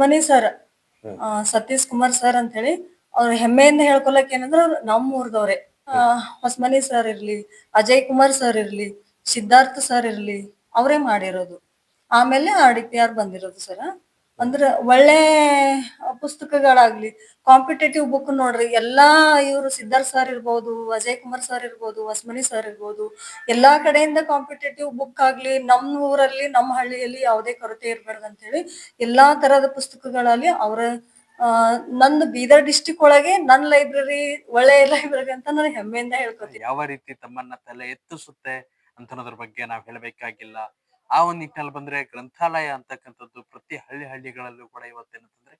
Hosamani sir Satish Kumar sir ಅಂತ ಹೇಳಿ ಅವ್ರ ಹೆಮ್ಮೆಯಿಂದ ಹೇಳ್ಕೊಳಕ್ ಏನಂದ್ರ ಅವ್ರು ನಮ್ಮ ಊರ್ದವ್ರೆ. ಹೊಸಮನಿ ಸರ್ ಇರ್ಲಿ ಅಜಯ್ ಕುಮಾರ್ ಸರ್ ಇರ್ಲಿ ಸಿದ್ಧಾರ್ಥ ಸರ್ ಇರ್ಲಿ ಅವರೇ ಮಾಡಿರೋದು. ಆಮೇಲೆ ಆರ್ ಡಿ ಪಿ ಆರ್ ಬಂದಿರೋದು ಸರ್ ಅಂದ್ರ ಒಳ್ಳೆ ಪುಸ್ತಕಗಳಾಗ್ಲಿ ಕಾಂಪಿಟೇಟಿವ್ ಬುಕ್ ನೋಡ್ರಿ, ಎಲ್ಲಾ ಇವರು ಸಿದ್ಧಾರ್ ಸರ್ ಇರ್ಬೋದು, ಅಜಯ್ ಕುಮಾರ್ ಸರ್ ಇರ್ಬೋದು, ವಸ್ಮನಿ ಸರ್ ಇರ್ಬೋದು, ಎಲ್ಲಾ ಕಡೆಯಿಂದ ಕಾಂಪಿಟೇಟಿವ್ ಬುಕ್ ಆಗ್ಲಿ ನಮ್ಮ ಊರಲ್ಲಿ ನಮ್ಮ ಹಳ್ಳಿಯಲ್ಲಿ ಯಾವುದೇ ಕೊರತೆ ಇರಬಾರ್ದು ಅಂತ ಹೇಳಿ ಎಲ್ಲಾ ತರದ ಪುಸ್ತಕಗಳಲ್ಲಿ ಅವರ ನಂದು ಬೀದರ್ ಡಿಸ್ಟಿಕ್ ಒಳಗೆ ನನ್ನ ಲೈಬ್ರರಿ ಒಳ್ಳೆ ಲೈಬ್ರರಿ ಅಂತ ನಾನು ಹೆಮ್ಮೆಯಿಂದ ಹೇಳ್ಕೊತೀನಿ. ಯಾವ ರೀತಿ ತಮ್ಮನ್ನ ತಲೆ ಎತ್ತಿಸುತ್ತೆ ಅಂತ ಬಗ್ಗೆ ನಾವ್ ಹೇಳಬೇಕಾಗಿಲ್ಲ. ಆ ಒಂದ್ ನಿಟ್ಟಿನಲ್ಲಿ ಬಂದ್ರೆ ಗ್ರಂಥಾಲಯ ಅಂತಕ್ಕಂಥದ್ದು ಪ್ರತಿ ಹಳ್ಳಿ ಹಳ್ಳಿಗಳಲ್ಲೂ ಕೂಡ ಇವತ್ತೇನಂತಂದ್ರೆ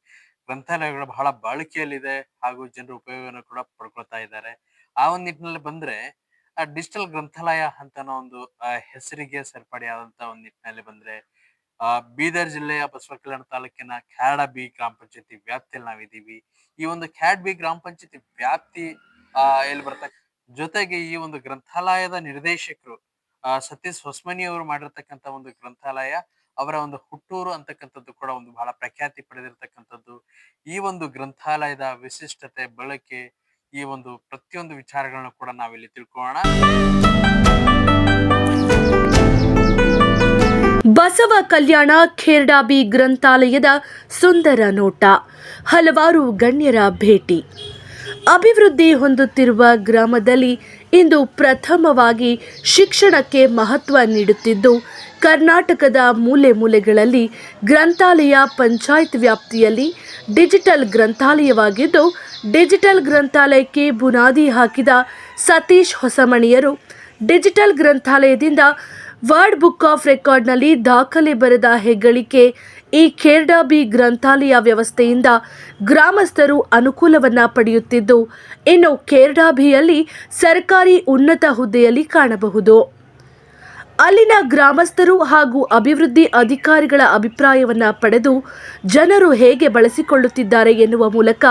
ಗ್ರಂಥಾಲಯಗಳು ಬಹಳ ಬಾಳಿಕೆಯಲ್ಲಿದೆ ಹಾಗೂ ಜನರು ಉಪಯೋಗವನ್ನು ಕೂಡ ಪಡ್ಕೊಳ್ತಾ ಇದ್ದಾರೆ. ಆ ಒಂದ್ ನಿಟ್ಟಿನಲ್ಲಿ ಬಂದ್ರೆ ಆ ಡಿಜಿಟಲ್ ಗ್ರಂಥಾಲಯ ಅಂತ ಒಂದು ಹೆಸರಿಗೆ ಹೆಸರಿಗೆ ಸೇರ್ಪಡೆಯಾದಂತ ಒಂದ್ ನಿಟ್ಟಿನಲ್ಲಿ ಬಂದ್ರೆ, ಆ, ಬೀದರ್ ಜಿಲ್ಲೆಯ ಬಸವ ಕಲ್ಯಾಣ ತಾಲೂಕಿನ ಖ್ಯಾಡ ಬಿ ಗ್ರಾಮ ಪಂಚಾಯತಿ ವ್ಯಾಪ್ತಿಯಲ್ಲಿ ನಾವಿದ್ದೀವಿ. ಈ ಒಂದು ಖ್ಯಾಡ್ ಬಿ ಗ್ರಾಮ ಪಂಚಾಯತಿ ವ್ಯಾಪ್ತಿ, ಆ, ಎಲ್ಲಿ ಬರ್ತಕ್ಕ ಜೊತೆಗೆ ಈ ಒಂದು ಗ್ರಂಥಾಲಯದ ನಿರ್ದೇಶಕರು ಆ ಸತೀಶ್ ಹೊಸ್ಮನಿ ಅವರು ಮಾಡಿರ್ತಕ್ಕಂಥ ಒಂದು ಗ್ರಂಥಾಲಯ, ಅವರ ಒಂದು ಹುಟ್ಟೂರು ಅಂತಕ್ಕಂಥದ್ದು ಕೂಡ ಒಂದು ಬಹಳ ಪ್ರಖ್ಯಾತಿ ಪಡೆದಿರತಕ್ಕಂಥದ್ದು. ಈ ಒಂದು ಗ್ರಂಥಾಲಯದ ವಿಶಿಷ್ಟತೆ, ಬಳಕೆ, ಈ ಒಂದು ಪ್ರತಿಯೊಂದು ವಿಚಾರಗಳನ್ನ ಕೂಡ ನಾವಿಲ್ಲಿ ತಿಳ್ಕೊಳ್ಳೋಣ. ಬಸವ ಕಲ್ಯಾಣ ಖೇರ್ಡಾಬಿ ಗ್ರಂಥಾಲಯದ ಸುಂದರ ನೋಟ, ಹಲವಾರು ಗಣ್ಯರ ಭೇಟಿ. ಅಭಿವೃದ್ಧಿ ಹೊಂದುತ್ತಿರುವ ಗ್ರಾಮದಲ್ಲಿ ಇಂದು ಪ್ರಥಮವಾಗಿ ಶಿಕ್ಷಣಕ್ಕೆ ಮಹತ್ವ ನೀಡುತ್ತಿದ್ದು, ಕರ್ನಾಟಕದ ಮೂಲೆ ಮೂಲೆಗಳಲ್ಲಿ ಗ್ರಂಥಾಲಯ ಪಂಚಾಯತ್ ವ್ಯಾಪ್ತಿಯಲ್ಲಿ ಡಿಜಿಟಲ್ ಗ್ರಂಥಾಲಯವಾಗಿದ್ದು, ಡಿಜಿಟಲ್ ಗ್ರಂಥಾಲಯಕ್ಕೆ ಬುನಾದಿ ಹಾಕಿದ ಸತೀಶ್ ಹೊಸಮಣಿಯರು ಡಿಜಿಟಲ್ ಗ್ರಂಥಾಲಯದಿಂದ ವರ್ಡ್ ಬುಕ್ ಆಫ್ ರೆಕಾರ್ಡ್ನಲ್ಲಿ ದಾಖಲೆ ಬರೆದ ಹೆಗ್ಗಳಿಕೆ ಈ ಖೇರ್ಡಾಬಿ ಗ್ರಂಥಾಲಯ ವ್ಯವಸ್ಥೆಯಿಂದ ಗ್ರಾಮಸ್ಥರು ಅನುಕೂಲವನ್ನ ಪಡೆಯುತ್ತಿದ್ದು, ಇನ್ನು ಕೇರ್ಡಾಭಿಯಲ್ಲಿ ಸರ್ಕಾರಿ ಉನ್ನತ ಹುದ್ದೆಯಲ್ಲಿ ಕಾಣಬಹುದು. ಅಲ್ಲಿನ ಗ್ರಾಮಸ್ಥರು ಹಾಗೂ ಅಭಿವೃದ್ಧಿ ಅಧಿಕಾರಿಗಳ ಅಭಿಪ್ರಾಯವನ್ನ ಪಡೆದು ಜನರು ಹೇಗೆ ಬಳಸಿಕೊಳ್ಳುತ್ತಿದ್ದಾರೆ ಎನ್ನುವ ಮೂಲಕ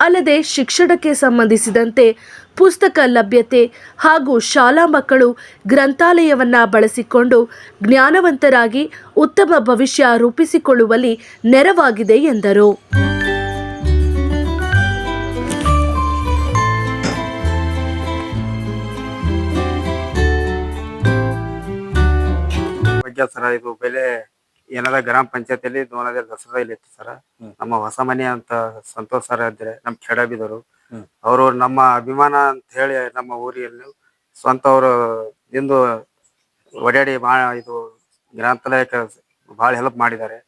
ಅಲ್ಲದೆ ಶಿಕ್ಷಣಕ್ಕೆ ಸಂಬಂಧಿಸಿದಂತೆ ಪುಸ್ತಕ ಲಭ್ಯತೆ ಹಾಗೂ ಶಾಲಾ ಮಕ್ಕಳು ಗ್ರಂಥಾಲಯವನ್ನ ಬಳಸಿಕೊಂಡು ಜ್ಞಾನವಂತರಾಗಿ ಉತ್ತಮ ಭವಿಷ್ಯ ರೂಪಿಸಿಕೊಳ್ಳುವಲ್ಲಿ ನೆರವಾಗಿದೆ ಎಂದರು. ಬಗ್ಗೆ ಸರ ಇದು ಬೆಲೆ ಏನಾರ ಗ್ರಾಮ ಪಂಚಾಯತಿಯಲ್ಲಿ ದೋನ್ ಹಜಾರ್ ದಸರಾದಲ್ಲಿ ಇತ್ತು ಸರ. ನಮ್ಮ ಹೊಸ ಮನೆ ಅಂತ ಸಂತೋಷ್ ಸರ್ ಇದ್ರೆ ನಮ್ ಕೆಡಬಿದರು. ಅವರು ನಮ್ಮ ಅಭಿಮಾನ ಅಂತ ಹೇಳಿ ನಮ್ಮ ಊರಿಯಲ್ಲಿ ಸ್ವಂತ ಅವರು ಇಂದು ಓಡಾಡಿ ಬಹಳ ಇದು ಗ್ರಂಥಾಲಯಕ್ಕೆ ಬಹಳ ಹೆಲ್ಪ್ ಮಾಡಿದ್ದಾರೆ.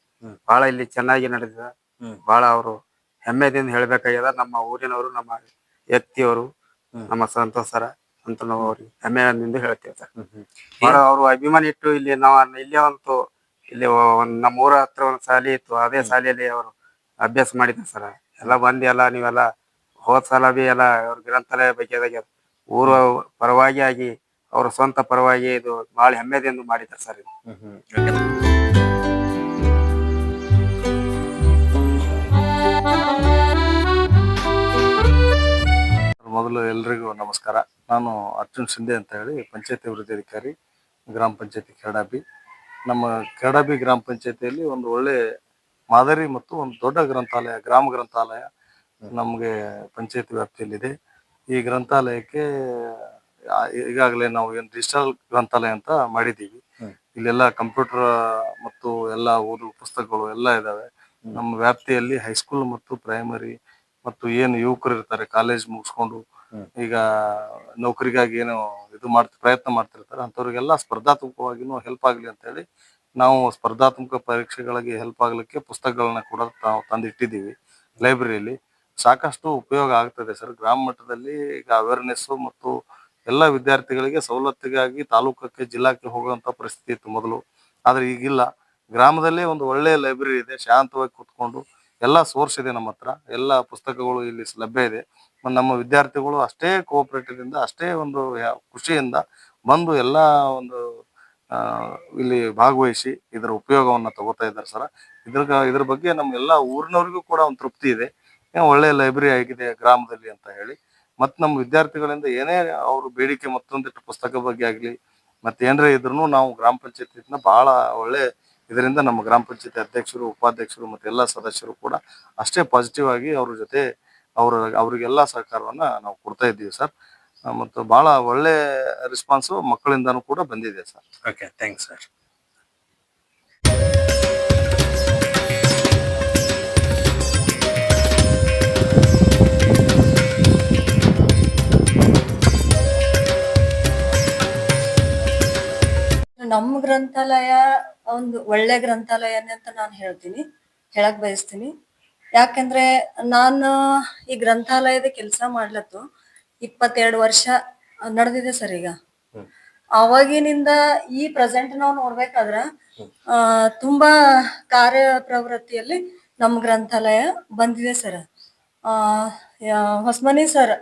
ಬಹಳ ಇಲ್ಲಿ ಚೆನ್ನಾಗಿ ನಡೆದಿದೆ. ಬಹಳ ಅವರು ಹೆಮ್ಮೆದಿಂದ ಹೇಳ್ಬೇಕಾಗ್ಯದ ನಮ್ಮ ಊರಿನವರು ನಮ್ಮ ವ್ಯಕ್ತಿಯವರು. ನಮ್ಮ ಸಂತೋಷ್ ಸರ. ಅಂತ ನಾವು ಅವ್ರಿಗೆ ಹೆಮ್ಮೆಯಿಂದ ಹೇಳ್ತೇವೆ. ಸರ್ ಹ್ಮ್ ಹ್ಮ್. ಬಹಳ ಅವರು ಅಭಿಮಾನ ಇಟ್ಟು ಇಲ್ಲಿ ನಾವು ಇಲ್ಲೇ ಒಂದು ಇಲ್ಲಿ ಒಂದ್ ನಮ್ಮ ಊರ ಹತ್ರ ಒಂದು ಶಾಲೆ ಇತ್ತು ಅದೇ ಶಾಲೆಯಲ್ಲಿ ಅವರು ಅಭ್ಯಾಸ ಮಾಡಿದ್ರು ಸರ್. ಎಲ್ಲ ಬಂದಿ ಎಲ್ಲ ನೀವೆಲ್ಲ ಹೋದ್ ಸಲ ಬಿ ಎಲ್ಲ ಅವ್ರ ಗ್ರಂಥಾಲಯ ಬಗ್ಗೆ ಊರ ಪರವಾಗಿ ಆಗಿ ಅವ್ರ ಸ್ವಂತ ಪರವಾಗಿ ಇದು ಬಹಳ ಹೆಮ್ಮೆದಿಂದ ಮಾಡಿದ್ದಾರೆ ಸರ್ ಇದು. ಹ್ಮ್ ಹ್ಮ್. ಮೊದಲು ಎಲ್ರಿಗೂ ನಮಸ್ಕಾರ. ನಾನು ಅರ್ಜುನ್ ಸಿಂಧೆ ಅಂತ ಹೇಳಿ ಪಂಚಾಯತಿ ಅಭಿವೃದ್ಧಿ ಅಧಿಕಾರಿ ಗ್ರಾಮ ಪಂಚಾಯತಿ ಕೆರಡಾಬಿ ನಮ್ಮ ಕೆರಡಾಬಿ ಗ್ರಾಮ ಪಂಚಾಯತಿಯಲ್ಲಿ ಒಂದು ಒಳ್ಳೆ ಮಾದರಿ ಮತ್ತು ಒಂದು ದೊಡ್ಡ ಗ್ರಂಥಾಲಯ ಗ್ರಾಮ ಗ್ರಂಥಾಲಯ ನಮಗೆ ಪಂಚಾಯತಿ ವ್ಯಾಪ್ತಿಯಲ್ಲಿದೆ. ಈ ಗ್ರಂಥಾಲಯಕ್ಕೆ ಈಗಾಗಲೇ ನಾವು ಏನು ಡಿಜಿಟಲ್ ಗ್ರಂಥಾಲಯ ಅಂತ ಮಾಡಿದ್ದೀವಿ. ಇಲ್ಲೆಲ್ಲ ಕಂಪ್ಯೂಟರ್ ಮತ್ತು ಎಲ್ಲ ಓದು ಪುಸ್ತಕಗಳು ಎಲ್ಲ ಇದಾವೆ. ನಮ್ಮ ವ್ಯಾಪ್ತಿಯಲ್ಲಿ ಹೈಸ್ಕೂಲ್ ಮತ್ತು ಪ್ರೈಮರಿ ಮತ್ತು ಏನು ಯುವಕರು ಇರ್ತಾರೆ ಕಾಲೇಜ್ ಮುಗಿಸ್ಕೊಂಡು ಈಗ ನೌಕರಿಗಾಗಿ ಏನು ಇದು ಮಾಡ್ ಪ್ರಯತ್ನ ಮಾಡ್ತಿರ್ತಾರೆ, ಅಂಥವ್ರಿಗೆಲ್ಲ ಸ್ಪರ್ಧಾತ್ಮಕವಾಗಿನೂ ಹೆಲ್ಪ್ ಆಗಲಿ ಅಂತ ಹೇಳಿ ನಾವು ಸ್ಪರ್ಧಾತ್ಮಕ ಪರೀಕ್ಷೆಗಳಿಗೆ ಹೆಲ್ಪ್ ಆಗಲಿಕ್ಕೆ ಪುಸ್ತಕಗಳನ್ನ ಕೂಡ ತಾವು ತಂದಿಟ್ಟಿದ್ದೀವಿ ಲೈಬ್ರರಿಯಲ್ಲಿ ಸಾಕಷ್ಟು ಉಪಯೋಗ ಆಗ್ತದೆ ಸರ್. ಗ್ರಾಮ ಮಟ್ಟದಲ್ಲಿ ಈಗ ಅವೇರ್ನೆಸ್ಸು ಮತ್ತು ಎಲ್ಲ ವಿದ್ಯಾರ್ಥಿಗಳಿಗೆ ಸವಲತ್ತಿಗಾಗಿ ತಾಲೂಕಕ್ಕೆ, ಜಿಲ್ಲಾಕ್ಕೆ ಹೋಗುವಂತ ಪರಿಸ್ಥಿತಿ ಇತ್ತು ಮೊದಲು. ಆದರೆ ಈಗಿಲ್ಲ. ಗ್ರಾಮದಲ್ಲೇ ಒಂದು ಒಳ್ಳೆಯ ಲೈಬ್ರರಿ ಇದೆ. ಶಾಂತವಾಗಿ ಕೂತ್ಕೊಂಡು ಎಲ್ಲ ಸೋರ್ಸ್ ಇದೆ ನಮ್ಮ ಹತ್ರ. ಎಲ್ಲ ಪುಸ್ತಕಗಳು ಇಲ್ಲಿ ಲಭ್ಯ ಇದೆ. ನಮ್ಮ ವಿದ್ಯಾರ್ಥಿಗಳು ಅಷ್ಟೇ ಕೋಆಪರೇಟಿವ್ ಇಂದ, ಅಷ್ಟೇ ಒಂದು ಖುಷಿಯಿಂದ ಬಂದು ಎಲ್ಲ ಒಂದು ಇಲ್ಲಿ ಭಾಗವಹಿಸಿ ಇದರ ಉಪಯೋಗವನ್ನ ತಗೋತಾ ಇದ್ದಾರೆ ಸರ್. ಇದ್ರ ಇದ್ರ ಬಗ್ಗೆ ನಮ್ಮ ಎಲ್ಲ ಊರಿನವ್ರಿಗೂ ಕೂಡ ಒಂದು ತೃಪ್ತಿ ಇದೆ. ಒಳ್ಳೆ ಲೈಬ್ರರಿ ಆಗಿದೆ ಗ್ರಾಮದಲ್ಲಿ ಅಂತ ಹೇಳಿ. ಮತ್ತು ನಮ್ಮ ವಿದ್ಯಾರ್ಥಿಗಳಿಂದ ಏನೇ ಅವರು ಬೇಡಿಕೆ ಮತ್ತೊಂದಿಟ್ಟು ಪುಸ್ತಕ ಬಗ್ಗೆ ಆಗಲಿ ಮತ್ತೆ ಏನ್ರೇ ಇದ್ರೂ ನಾವು ಗ್ರಾಮ ಪಂಚಾಯತಿನ ಬಹಳ ಒಳ್ಳೆ ಇದರಿಂದ ನಮ್ಮ ಗ್ರಾಮ ಪಂಚಾಯತಿ ಅಧ್ಯಕ್ಷರು, ಉಪಾಧ್ಯಕ್ಷರು ಮತ್ತು ಎಲ್ಲ ಸದಸ್ಯರು ಕೂಡ ಅಷ್ಟೇ ಪಾಸಿಟಿವ್ ಆಗಿ ಅವ್ರ ಜೊತೆ ಅವ್ರ ಅವರಿಗೆಲ್ಲ ಸಹಕಾರವನ್ನ ನಾವು ಕೊಡ್ತಾ ಇದ್ದೀವಿ ಸರ್. ಮತ್ತು ಬಹಳ ಒಳ್ಳೆ ರೆಸ್ಪಾನ್ಸು ಮಕ್ಕಳಿಂದನೂ ಕೂಡ ಬಂದಿದೆ ಸರ್. ಓಕೆ ಥ್ಯಾಂಕ್ಸ್ ಸರ್ ನಮ್ಮ ಗ್ರಂಥಾಲಯ ಒಂದು ಒಳ್ಳೆ ಗ್ರಂಥಾಲಯನೇ ಅಂತ ನಾನು ಹೇಳ್ತೀನಿ ಹೇಳಕ್ ಬಯಸ್ತೀನಿ. ಯಾಕಂದ್ರೆ ನಾನು ಈ ಗ್ರಂಥಾಲಯದ ಕೆಲಸ ಮಾಡ್ಲತ್ತು ಇಪ್ಪತ್ತೆರಡು ವರ್ಷ ನಡೆದಿದೆ ಸರ್ ಈಗ. ಅವಾಗಿನಿಂದ ಈ ಪ್ರೆಸೆಂಟ್ ನಾವು ನೋಡ್ಬೇಕಾದ್ರ ಆ ತುಂಬಾ ಕಾರ್ಯ ಪ್ರವೃತ್ತಿಯಲ್ಲಿ ನಮ್ಮ ಗ್ರಂಥಾಲಯ ಬಂದಿದೆ ಸರ್. ಆ ಹೊಸಮನಿ ಸರ್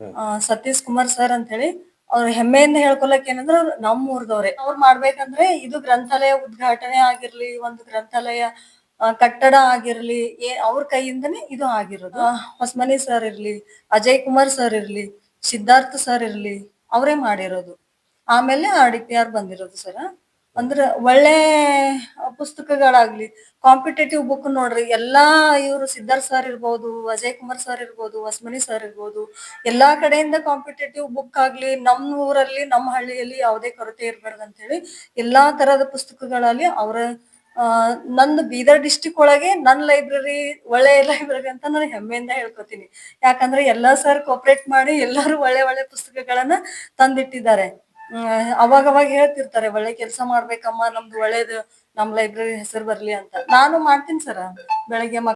ಆ, ಸತೀಶ್ ಕುಮಾರ್ ಸರ್ ಅಂತ ಹೇಳಿ ಅವ್ರ ಹೆಮ್ಮೆಯಿಂದ ಹೇಳ್ಕೊಳಕ್ ಏನಂದ್ರೆ ನಮ್ಮ ಊರ್ದವ್ರೆ ಅವ್ರು ಮಾಡ್ಬೇಕಂದ್ರೆ ಇದು ಗ್ರಂಥಾಲಯ ಉದ್ಘಾಟನೆ ಆಗಿರ್ಲಿ ಒಂದು ಗ್ರಂಥಾಲಯ ಕಟ್ಟಡ ಆಗಿರ್ಲಿ ಏ ಅವ್ರ ಕೈಯಿಂದನೇ ಇದು ಆಗಿರೋದು. ಹೊಸ್ಮನಿ ಹೊಸಮನಿ ಸರ್ ಇರ್ಲಿ ಅಜಯ್ ಕುಮಾರ್ ಸರ್ ಇರ್ಲಿ ಸಿದ್ಧಾರ್ಥ ಸರ್ ಇರ್ಲಿ ಅವರೇ ಮಾಡಿರೋದು. ಆಮೇಲೆ ಆರ್ ಡಿ ಪಿ ಆರ್ ಬಂದಿರೋದು ಸರ್ ಅಂದ್ರೆ ಒಳ್ಳೆ ಪುಸ್ತಕಗಳಾಗ್ಲಿ ಕಾಂಪಿಟೇಟಿವ್ ಬುಕ್ ನೋಡ್ರಿ ಎಲ್ಲಾ ಇವರು ಸಿದ್ಧಾರ್ಥ ಸರ್ ಇರ್ಬೋದು ಅಜಯ್ ಕುಮಾರ್ ಸರ್ ಇರ್ಬೋದು ವಸ್ಮನಿ ಸರ್ ಇರ್ಬೋದು ಎಲ್ಲಾ ಕಡೆಯಿಂದ ಕಾಂಪಿಟೇಟಿವ್ ಬುಕ್ ಆಗ್ಲಿ ನಮ್ಮ ಊರಲ್ಲಿ ನಮ್ಮ ಹಳ್ಳಿಯಲ್ಲಿ ಯಾವುದೇ ಕೊರತೆ ಇರಬಾರ್ದು ಅಂತ ಹೇಳಿ ಎಲ್ಲಾ ತರದ ಪುಸ್ತಕಗಳಲ್ಲಿ ಅವರ ನಂದು ಬೀದರ್ ಡಿಸ್ಟಿಕ್ ಒಳಗೆ ನನ್ನ ಲೈಬ್ರರಿ ಒಳ್ಳೆ ಲೈಬ್ರರಿ ಅಂತ ನಾನು ಹೆಮ್ಮೆಯಿಂದ ಹೇಳ್ಕೊತೀನಿ. ಯಾಕಂದ್ರೆ ಎಲ್ಲಾ ಸರ್ ಕೋಪರೇಟ್ ಮಾಡಿ ಎಲ್ಲರೂ ಒಳ್ಳೆ ಒಳ್ಳೆ ಪುಸ್ತಕಗಳನ್ನ ತಂದಿಟ್ಟಿದ್ದಾರೆ. ಅವಾಗ ಅವಾಗ ಹೇಳ್ತಿರ್ತಾರೆ, ಒಳ್ಳೆ ಕೆಲಸ ಮಾಡ್ಬೇಕಮ್ಮ, ನಮ್ದು ಒಳ್ಳೇದು, ನಮ್ ಲೈಬ್ರರಿ ಹೆಸರು ಬರ್ಲಿ ಅಂತ. ನಾನು ಮಾಡ್ತೀನಿ ಸರ್ ಬೆಳಗ್ಗೆ